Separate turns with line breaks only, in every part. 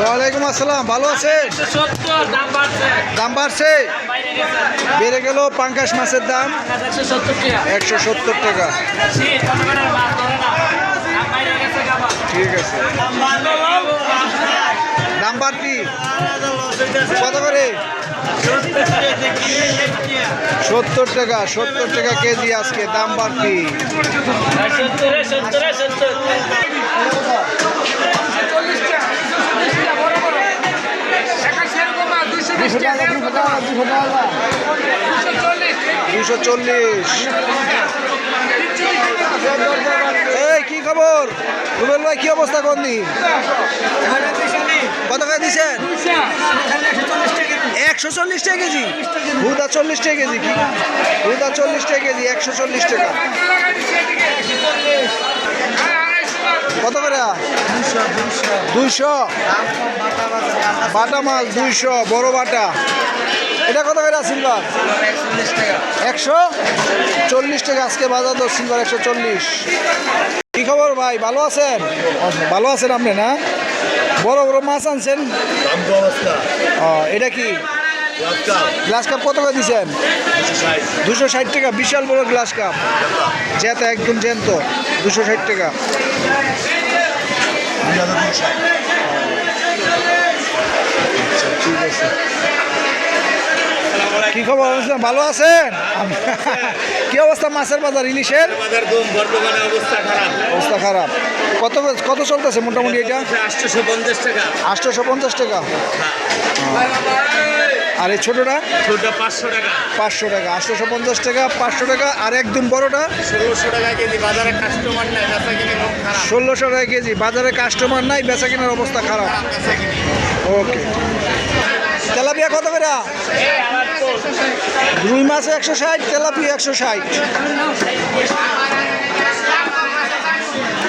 ওয়ালাইকুম আসসালাম ভালো আছেন?
দাম বাড়ছে।
বেড়ে গেল পাঙ্কাশ মাছের দাম।
একশো সত্তর টাকা।
ঠিক আছে। দাম বাড়তি? কত করে? সত্তর টাকা সত্তর টাকা কেজি আজকে দাম বাড়তি। দুশো চল্লিশ। এই, কি খবর? রুবেল ভাই, কি অবস্থা কন্দি কত করে দিচ্ছেন? একশো চল্লিশ টাকা কেজি। হুদা চল্লিশ টাকা কেজি, কি? হুদা চল্লিশ টাকা কেজি, একশো চল্লিশ টাকা। কত করে? দুইশো বাটা মাছ দুইশো বড় বাটা। এটা কত করে সিলভার? একশো? চল্লিশ টাকা। আজকে বাজার দর সিলভার একশো চল্লিশ। কি খবর ভাই? ভালো আছেন? ভালো আছেন আপনি না? বড় বড় মাছ আনছেন? ও, এটা কি? গ্লাস কাপ কত করে দিচ্ছেন দুশো ষাট টাকা। বিশাল বড় গ্লাস কাপ। জ্যাতা একদম জ্যান্ত। দুশো ষাট টাকা। কি খবর অনুষ্ঠান ভালো আছেন? কি অবস্থা মাছের বাজার ইলিশের?
অবস্থা খারাপ।
অবস্থা খারাপ। কত কত চলতেছে মোটামুটি এটা?
আটশোশো পঞ্চাশ টাকা।
আটশোশো পঞ্চাশ টাকা। আর এই ছোটোটা?
ছোটটা পাঁচশো টাকা।
পাঁচশো টাকা। আটশোশো পঞ্চাশ টাকা পাঁচশো টাকা আর একদম বড়টা?
ষোলোশো টাকা কেজি বাজারে কাস্টমার নাই বেচা কিনে খারাপ।
ষোলোশো টাকা কেজি বাজারে কাস্টমার নাই বেচা কেনার অবস্থা খারাপ। ওকে। তেলাপিয়া কত করে? রুই মাছ একশো ষাট তেলাপিয়া একশো ষাট।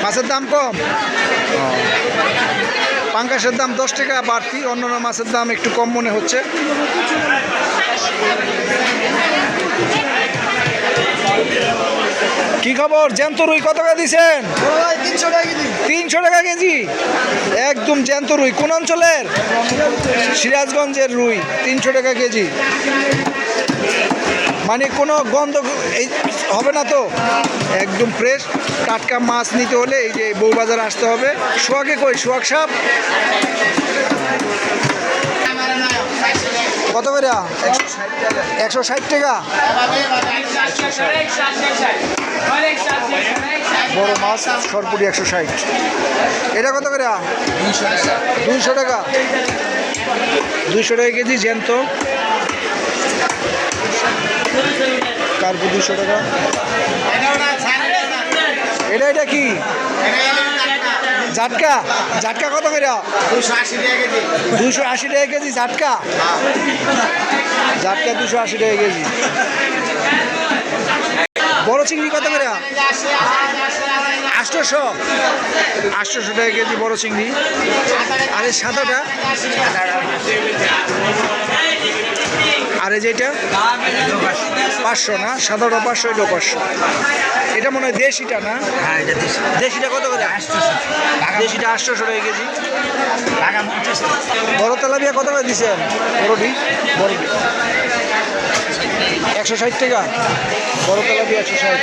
মাছের দাম কম। পাঙ্কাশের দাম দশ টাকা বাড়তি। অন্যান্য মাছের দাম একটু কম মনে হচ্ছে। কি খবর? জ্যান্ত রুই কত টাকা দিছেন? তিনশো টাকা কেজি। তিনশো টাকা কেজি? একদম জ্যান্ত রুই। কোন অঞ্চলের? সিরাজগঞ্জের রুই তিনশো টাকা কেজি। মানে কোনো গন্ধ এই হবে না তো? একদম ফ্রেশ টাটকা মাছ নিতে হলে এই যে বউবাজার আসতে হবে। সোয়াকে কই? সোয়াক সাপ কত করে? একশো ষাট টাকা। বড় মাছ সরপুরি একশো ষাট। এটা কত করে? দুইশো টাকা। দুইশো টাকা কেজি জ্যান্ত। কার্পু দুশো টাকা এটা এটা কি? জাটকা? জাটকা কত করে?
দুশো আশি টাকা কেজি
দুশো আশি টাকা কেজি জাটকা দুশো আশি টাকা কেজি। বড় চিংড়ি কত করে? আটশোশো। আটশোশো টাকা কেজি বড় চিংড়ি। আর সাদাটা? আর এই যেটা পাঁচশো না? সাধারণ পাঁচশো এটা পাঁচশো। এটা মনে হয় দেশিটা না?
হ্যাঁ এটা দেশি।
দেশিটা কত করে? দেশিটা আটশোশো টাকা কেজি। বড় তেলাপিয়া কত করে দিচ্ছেন বড়টি বড়টি একশো ষাট টাকা? বড় তেলাপিয়া একশো ষাট।